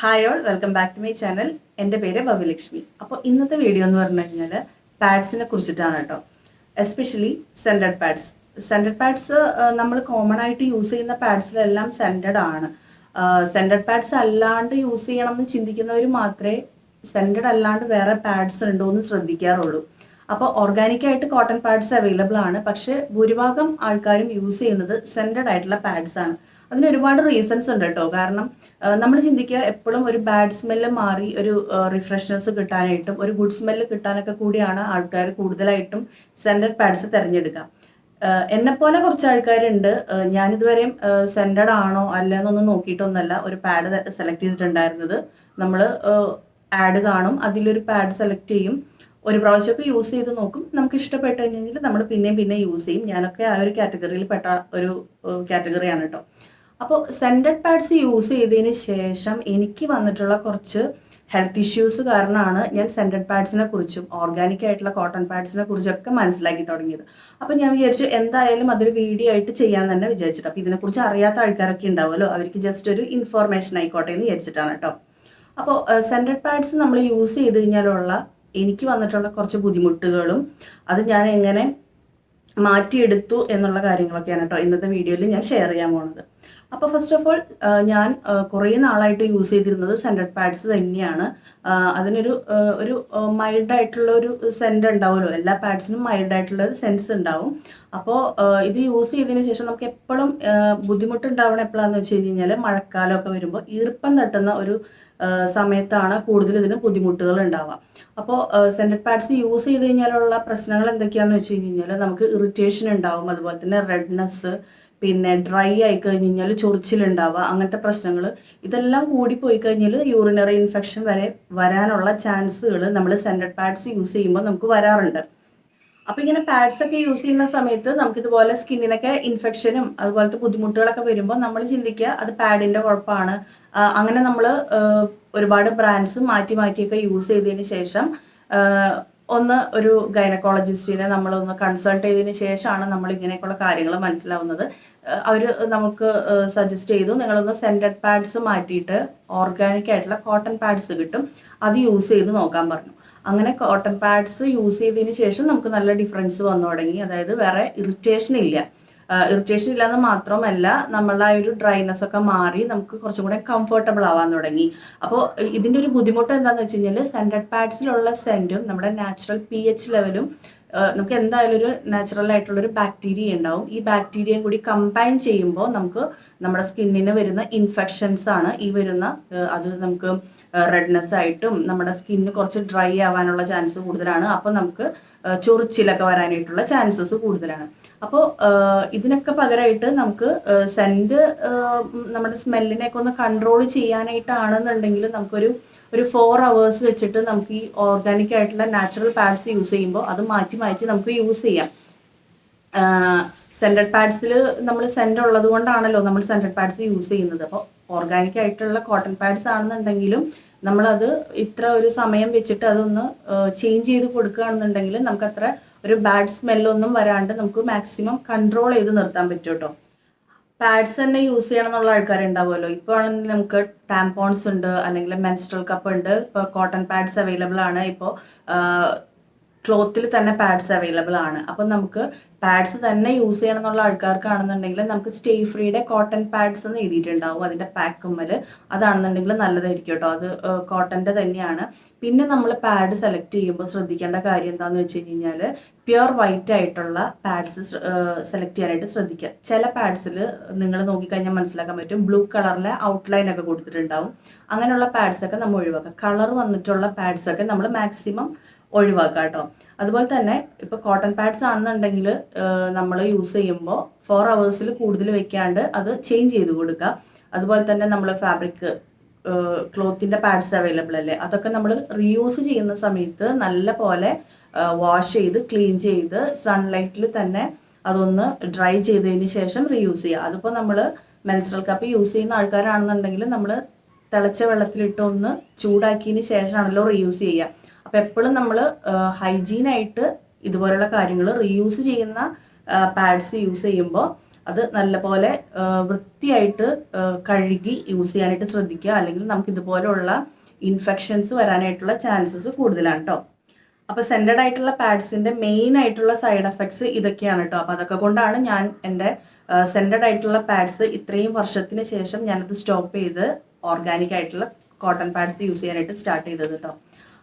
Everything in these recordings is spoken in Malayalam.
Hi all welcome back to my channel എന്റെ പേര് ഭവ്യലക്ഷ്മി. അപ്പോൾ ഇന്നത്തെ വീഡിയോ എന്ന് പറഞ്ഞു കഴിഞ്ഞാൽ പാഡ്സിനെ കുറിച്ചിട്ടാണ് കേട്ടോ. Especially scented pads scented pads നമ്മൾ കോമൺ ആയിട്ട് യൂസ് ചെയ്യുന്ന പാഡ്സിലെല്ലാം സെന്റഡ് ആണ്. സെന്റഡ് പാഡ്സ് അല്ലാണ്ട് യൂസ് ചെയ്യണം എന്ന് ചിന്തിക്കുന്നവർ മാത്രമേ സെന്റഡ് അല്ലാണ്ട് വേറെ പാഡ്സ് ഉണ്ടോ എന്ന് ശ്രദ്ധിക്കാറുള്ളൂ. അപ്പോൾ ഓർഗാനിക്കായിട്ട് കോട്ടൺ പാഡ്സ് അവൈലബിൾ ആണ്. പക്ഷേ ഭൂരിഭാഗം ആൾക്കാരും യൂസ് ചെയ്യുന്നത് സെന്റഡ് ആയിട്ടുള്ള പാഡ്സ് ആണ്. അതിന് ഒരുപാട് റീസൺസ് ഉണ്ട് കേട്ടോ കാരണം നമ്മൾ ചിന്തിക്കുക എപ്പോഴും ഒരു ബാഡ് സ്മെല്ല് മാറി ഒരു റിഫ്രഷ്നെസ് കിട്ടാനായിട്ടും ഒരു ഗുഡ് സ്മെല്ല് കിട്ടാനൊക്കെ കൂടിയാണ് ആൾക്കാർ കൂടുതലായിട്ടും സെന്റഡ് പാഡ്സ് തിരഞ്ഞെടുക്കുക എന്നെ പോലെ കുറച്ച് ആൾക്കാരുണ്ട് ഞാനിതുവരെയും സെന്റഡ് ആണോ അല്ല എന്നൊന്നും നോക്കിയിട്ടൊന്നല്ല ഒരു പാഡ് സെലക്ട് ചെയ്തിട്ടുണ്ടായിരുന്നത്. നമ്മൾ ആഡ് കാണും അതിലൊരു പാഡ് സെലക്ട് ചെയ്യും. ഒരു പ്രാവശ്യമൊക്കെ യൂസ് ചെയ്ത് നോക്കും. നമുക്ക് ഇഷ്ടപ്പെട്ട് കഴിഞ്ഞാൽ നമ്മൾ പിന്നെയും പിന്നെയും യൂസ് ചെയ്യും. ഞാനൊക്കെ ആ ഒരു കാറ്റഗറിയിൽ പെട്ട ഒരു കാറ്റഗറിയാണ് കേട്ടോ അപ്പോൾ സെന്റഡ് പാഡ്സ് യൂസ് ചെയ്തതിന് ശേഷം എനിക്ക് വന്നിട്ടുള്ള കുറച്ച് ഹെൽത്ത് ഇഷ്യൂസ് കാരണമാണ് ഞാൻ സെന്റഡ് പാഡ്സിനെ കുറിച്ചും ഓർഗാനിക് ആയിട്ടുള്ള കോട്ടൺ പാഡ്സിനെ കുറിച്ചൊക്കെ മനസ്സിലാക്കി തുടങ്ങിയത്. അപ്പോൾ ഞാൻ വിചാരിച്ചു എന്തായാലും അതൊരു വീഡിയോ ആയിട്ട് ചെയ്യാൻ തന്നെ വിചാരിച്ചിട്ട്. അപ്പോൾ ഇതിനെക്കുറിച്ച് അറിയാത്ത ആൾക്കാരൊക്കെ ഉണ്ടാവുമല്ലോ. അവർക്ക് ജസ്റ്റ് ഒരു ഇൻഫോർമേഷൻ ആയിക്കോട്ടെ എന്ന് വിചാരിച്ചിട്ടാണ് കേട്ടോ. അപ്പോൾ സെന്റഡ് പാഡ്സ് നമ്മൾ യൂസ് ചെയ്ത് കഴിഞ്ഞാലുള്ള എനിക്ക് വന്നിട്ടുള്ള കുറച്ച് ബുദ്ധിമുട്ടുകളും അത് ഞാൻ എങ്ങനെ മാറ്റിയെടുത്തു എന്നുള്ള കാര്യങ്ങളൊക്കെയാണ് കേട്ടോ ഇന്നത്തെ വീഡിയോയിൽ ഞാൻ ഷെയർ ചെയ്യാൻ പോണത്. അപ്പോൾ ഫസ്റ്റ് ഓഫ് ഓൾ ഞാൻ കുറേ നാളായിട്ട് യൂസ് ചെയ്തിരുന്നത് സെന്റഡ് പാഡ്സ് തന്നെയാണ്. അതിനൊരു ഒരു മൈൽഡായിട്ടുള്ള ഒരു സെന്റ് ഉണ്ടാവുമല്ലോ. എല്ലാ പാഡ്സിനും മൈൽഡായിട്ടുള്ള ഒരു സെൻസ് ഉണ്ടാവും. അപ്പോൾ ഇത് യൂസ് ചെയ്തതിന് ശേഷം നമുക്ക് എപ്പോഴും ബുദ്ധിമുട്ടുണ്ടാവണം എപ്പോഴാന്ന് വെച്ച് കഴിഞ്ഞാൽ മഴക്കാലമൊക്കെ വരുമ്പോൾ ഈർപ്പം തട്ടുന്ന ഒരു സമയത്താണ് കൂടുതൽ ഇതിന് ബുദ്ധിമുട്ടുകൾ ഉണ്ടാവുക. അപ്പോൾ സെന്റഡ് പാഡ്സ് യൂസ് ചെയ്ത് കഴിഞ്ഞാലുള്ള പ്രശ്നങ്ങൾ എന്തൊക്കെയാണെന്ന് വെച്ച് കഴിഞ്ഞാൽ നമുക്ക് ഇറിറ്റേഷൻ ഉണ്ടാവും. അതുപോലെ തന്നെ റെഡ്നെസ് പിന്നെ ഡ്രൈ ആയി കഴിഞ്ഞ് കഴിഞ്ഞാൽ ചൊറിച്ചിലുണ്ടാവുക അങ്ങനത്തെ പ്രശ്നങ്ങൾ ഇതെല്ലാം കൂടി പോയി കഴിഞ്ഞാൽ യൂറിനറി ഇൻഫെക്ഷൻ വരെ വരാനുള്ള ചാൻസുകൾ നമ്മൾ സെന്റഡ് പാഡ്സ് യൂസ് ചെയ്യുമ്പോൾ നമുക്ക് വരാറുണ്ട്. അപ്പം ഇങ്ങനെ പാഡ്സ് ഒക്കെ യൂസ് ചെയ്യുന്ന സമയത്ത് നമുക്ക് ഇതുപോലെ സ്കിന്നിനൊക്കെ ഇൻഫെക്ഷനും അതുപോലത്തെ ബുദ്ധിമുട്ടുകളൊക്കെ വരുമ്പോൾ നമ്മൾ ചിന്തിക്കുക അത് പാഡിന്റെ കുഴപ്പമാണ്. അങ്ങനെ നമ്മൾ ഒരുപാട് ബ്രാൻഡ്സ് മാറ്റി മാറ്റിയൊക്കെ യൂസ് ചെയ്തതിന് ശേഷം ഒന്ന് ഒരു ഗൈനക്കോളജിസ്റ്റിനെ നമ്മളൊന്ന് കൺസൾട്ട് ചെയ്തതിന് ശേഷമാണ് നമ്മൾ ഇങ്ങനെയൊക്കെയുള്ള കാര്യങ്ങൾ മനസ്സിലാവുന്നത്. അവർ നമുക്ക് സജസ്റ്റ് ചെയ്തു നിങ്ങളൊന്ന് സെന്റഡ് പാഡ്സ് മാറ്റിയിട്ട് ഓർഗാനിക് ആയിട്ടുള്ള കോട്ടൺ പാഡ്സ് കിട്ടും. അത് യൂസ് ചെയ്ത് നോക്കാൻ പറഞ്ഞു. അങ്ങനെ കോട്ടൺ പാഡ്സ് യൂസ് ചെയ്തതിന് ശേഷം നമുക്ക് നല്ല ഡിഫറൻസ് വന്നു തുടങ്ങി. അതായത് വേറെ ഇറിറ്റേഷൻ ഇല്ല. ഇറിറ്റേഷൻ ഇല്ലാന്ന് മാത്രമല്ല നമ്മളുടെ ആ ഒരു ഡ്രൈനെസ് ഒക്കെ മാറി നമുക്ക് കുറച്ചും കൂടെ കംഫർട്ടബിൾ ആവാൻ തുടങ്ങി. അപ്പോൾ ഇതിന്റെ ഒരു ബുദ്ധിമുട്ട് എന്താണെന്ന് വെച്ച് കഴിഞ്ഞാൽ സെന്റഡ് പാഡ്സിലുള്ള സെന്റും നമ്മുടെ നാച്ചുറൽ പി എച്ച് ലെവലും നമുക്ക് എന്തായാലും ഒരു നാച്ചുറൽ ആയിട്ടുള്ളൊരു ബാക്ടീരിയ ഉണ്ടാവും. ഈ ബാക്ടീരിയയും കൂടി കമ്പൈൻ ചെയ്യുമ്പോൾ നമുക്ക് നമ്മുടെ സ്കിന്നിന് വരുന്ന ഇൻഫെക്ഷൻസ് ആണ്. ഈ വരുന്ന അത് നമുക്ക് റെഡ്നെസ് ആയിട്ടും നമ്മുടെ സ്കിന്ന് കുറച്ച് ഡ്രൈ ആവാനുള്ള ചാൻസ് കൂടുതലാണ്. അപ്പോൾ നമുക്ക് ചൊറിച്ചിലൊക്കെ വരാനായിട്ടുള്ള ചാൻസസ് കൂടുതലാണ്. അപ്പോൾ ഇതിനൊക്കെ പകരമായിട്ട് നമുക്ക് സെന്റ് നമ്മുടെ സ്മെല്ലിനെയൊക്കെ ഒന്ന് കൺട്രോൾ ചെയ്യാനായിട്ടാണെന്നുണ്ടെങ്കിൽ നമുക്കൊരു ഒരു ഫോർ അവേഴ്സ് വെച്ചിട്ട് നമുക്ക് ഈ ഓർഗാനിക് ആയിട്ടുള്ള നാച്ചുറൽ പാഡ്സ് യൂസ് ചെയ്യുമ്പോൾ അത് മാറ്റി മാറ്റി നമുക്ക് യൂസ് ചെയ്യാം. സെന്റഡ് പാഡ്സിൽ നമ്മൾ സെന്റ് ഉള്ളത് കൊണ്ടാണല്ലോ നമ്മൾ സെന്റഡ് പാഡ്സ് യൂസ് ചെയ്യുന്നത്. അപ്പോൾ ഓർഗാനിക് ആയിട്ടുള്ള കോട്ടൺ പാഡ്സ് ആണെന്നുണ്ടെങ്കിലും നമ്മളത് ഇത്ര ഒരു സമയം വെച്ചിട്ട് അതൊന്ന് ചേഞ്ച് ചെയ്ത് കൊടുക്കുകയാണെന്നുണ്ടെങ്കിൽ നമുക്കത്ര ഒരു ബാഡ് സ്മെല്ലൊന്നും വരാണ്ട് നമുക്ക് മാക്സിമം കൺട്രോൾ ചെയ്ത് നിർത്താൻ പറ്റും കേട്ടോ പാഡ്സ് തന്നെ യൂസ് ചെയ്യണം എന്നുള്ള ആൾക്കാരുണ്ടാവുമല്ലോ. ഇപ്പോൾ ആണെങ്കിൽ നമുക്ക് ടാംപോൺസ് ഉണ്ട് അല്ലെങ്കിൽ മെൻസ്ട്രൽ കപ്പ് ഉണ്ട്. ഇപ്പോൾ കോട്ടൺ പാഡ്സ് അവൈലബിൾ ആണ്. ഇപ്പോൾ ക്ലോത്തിൽ തന്നെ പാഡ്സ് അവൈലബിൾ ആണ്. അപ്പം നമുക്ക് പാഡ്സ് തന്നെ യൂസ് ചെയ്യണം എന്നുള്ള ആൾക്കാർക്കാണെന്നുണ്ടെങ്കിൽ നമുക്ക് സ്റ്റേ ഫ്രീയുടെ കോട്ടൺ പാഡ്സ് എന്ന് എഴുതിയിട്ടുണ്ടാവും. അതിന്റെ പാക്കുമ്മൽ അതാണെന്നുണ്ടെങ്കിൽ നല്ലതായിരിക്കും കേട്ടോ. അത് കോട്ടന്റെ തന്നെയാണ്. പിന്നെ നമ്മൾ പാഡ് സെലക്ട് ചെയ്യുമ്പോൾ ശ്രദ്ധിക്കേണ്ട കാര്യം എന്താണെന്ന് വെച്ച് കഴിഞ്ഞാൽ പ്യുർ വൈറ്റ് ആയിട്ടുള്ള പാഡ്സ് സെലക്ട് ചെയ്യാനായിട്ട് ശ്രദ്ധിക്കുക. ചില പാഡ്സിൽ നിങ്ങൾ നോക്കിക്കഴിഞ്ഞാൽ മനസ്സിലാക്കാൻ പറ്റും. ബ്ലൂ കളറിലെ ഔട്ട്ലൈൻ ഒക്കെ കൊടുത്തിട്ടുണ്ടാവും. അങ്ങനെയുള്ള പാഡ്സ് ഒക്കെ നമ്മൾ ഒഴിവാക്കുക. കളർ വന്നിട്ടുള്ള പാഡ്സ് ഒക്കെ നമ്മൾ മാക്സിമം ഒഴിവാക്കുക കേട്ടോ. അതുപോലെ തന്നെ ഇപ്പോൾ കോട്ടൺ പാഡ്സ് ആണെന്നുണ്ടെങ്കിൽ നമ്മൾ യൂസ് ചെയ്യുമ്പോൾ ഫോർ അവേഴ്സിൽ കൂടുതൽ വെക്കാണ്ട് അത് ചേഞ്ച് ചെയ്ത് കൊടുക്കുക അതുപോലെ തന്നെ നമ്മൾ ഫാബ്രിക് ക്ലോത്തിന്റെ പാഡ്സ് അവൈലബിൾ അല്ലേ? അതൊക്കെ നമ്മൾ റീയൂസ് ചെയ്യുന്ന സമയത്ത് നല്ല പോലെ വാഷ് ചെയ്ത് ക്ലീൻ ചെയ്ത് സൺലൈറ്റിൽ തന്നെ അതൊന്ന് ഡ്രൈ ചെയ്തതിന് ശേഷം റീയൂസ് ചെയ്യുക അതിപ്പോൾ നമ്മൾ മെൻസ്ട്രൽ കപ്പ് യൂസ് ചെയ്യുന്ന ആൾക്കാരാണെന്നുണ്ടെങ്കിൽ നമ്മൾ തിളച്ച വെള്ളത്തിലിട്ട് ഒന്ന് ചൂടാക്കിയതിന് ശേഷമാണല്ലോ റീയൂസ് ചെയ്യുക അപ്പോൾ എപ്പോഴും നമ്മൾ ഹൈജീനായിട്ട് ഇതുപോലുള്ള കാര്യങ്ങൾ റീയൂസ് ചെയ്യുന്ന പാഡ്സ് യൂസ് ചെയ്യുമ്പോൾ അത് നല്ലപോലെ വൃത്തിയായിട്ട് കഴുകി യൂസ് ചെയ്യാനായിട്ട് ശ്രദ്ധിക്കുക. അല്ലെങ്കിൽ നമുക്ക് ഇതുപോലെയുള്ള ഇൻഫെക്ഷൻസ് വരാനായിട്ടുള്ള ചാൻസസ് കൂടുതലാണ് കേട്ടോ അപ്പൊ സെന്റഡ് ആയിട്ടുള്ള പാഡ്സിന്റെ മെയിൻ ആയിട്ടുള്ള സൈഡ് എഫക്ട്സ് ഇതൊക്കെയാണ് കേട്ടോ അപ്പൊ അതൊക്കെ കൊണ്ടാണ് ഞാൻ എന്റെ സെന്റഡ് ആയിട്ടുള്ള പാഡ്സ് ഇത്രയും വർഷത്തിന് ശേഷം ഞാനത് സ്റ്റോപ്പ് ചെയ്ത് ഓർഗാനിക് ആയിട്ടുള്ള കോട്ടൺ പാഡ്സ് യൂസ് ചെയ്യാനായിട്ട് സ്റ്റാർട്ട് ചെയ്തത് കേട്ടോ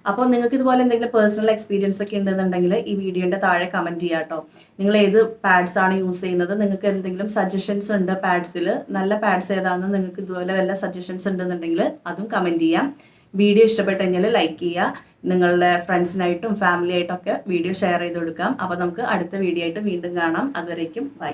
അപ്പോൾ നിങ്ങൾക്ക് ഇതുപോലെ എന്തെങ്കിലും പേഴ്സണൽ എക്സ്പീരിയൻസ് ഒക്കെ ഉണ്ടെന്നുണ്ടെങ്കിൽ ഈ വീഡിയോന്റെ താഴെ കമന്റ് ചെയ്യാം കേട്ടോ. നിങ്ങൾ ഏത് പാഡ്സ് ആണ് യൂസ് ചെയ്യുന്നത്? നിങ്ങൾക്ക് എന്തെങ്കിലും സജഷൻസ് ഉണ്ട് പാഡ്സിൽ നല്ല പാഡ്സ് ഏതാണെന്ന് നിങ്ങൾക്ക് ഇതുപോലെ വല്ല സജഷൻസ് ഉണ്ടെന്നുണ്ടെങ്കിൽ അതും കമന്റ് ചെയ്യാം. വീഡിയോ ഇഷ്ടപ്പെട്ടെങ്കിൽ ലൈക്ക് ചെയ്യുക. നിങ്ങളുടെ ഫ്രണ്ട്സിനായിട്ടും ഫാമിലി ആയിട്ടൊക്കെ വീഡിയോ ഷെയർ ചെയ്ത് കൊടുക്കാം. അപ്പോൾ നമുക്ക് അടുത്ത വീഡിയോ ആയിട്ട് വീണ്ടും കാണാം. അതുവരേക്കും ബൈ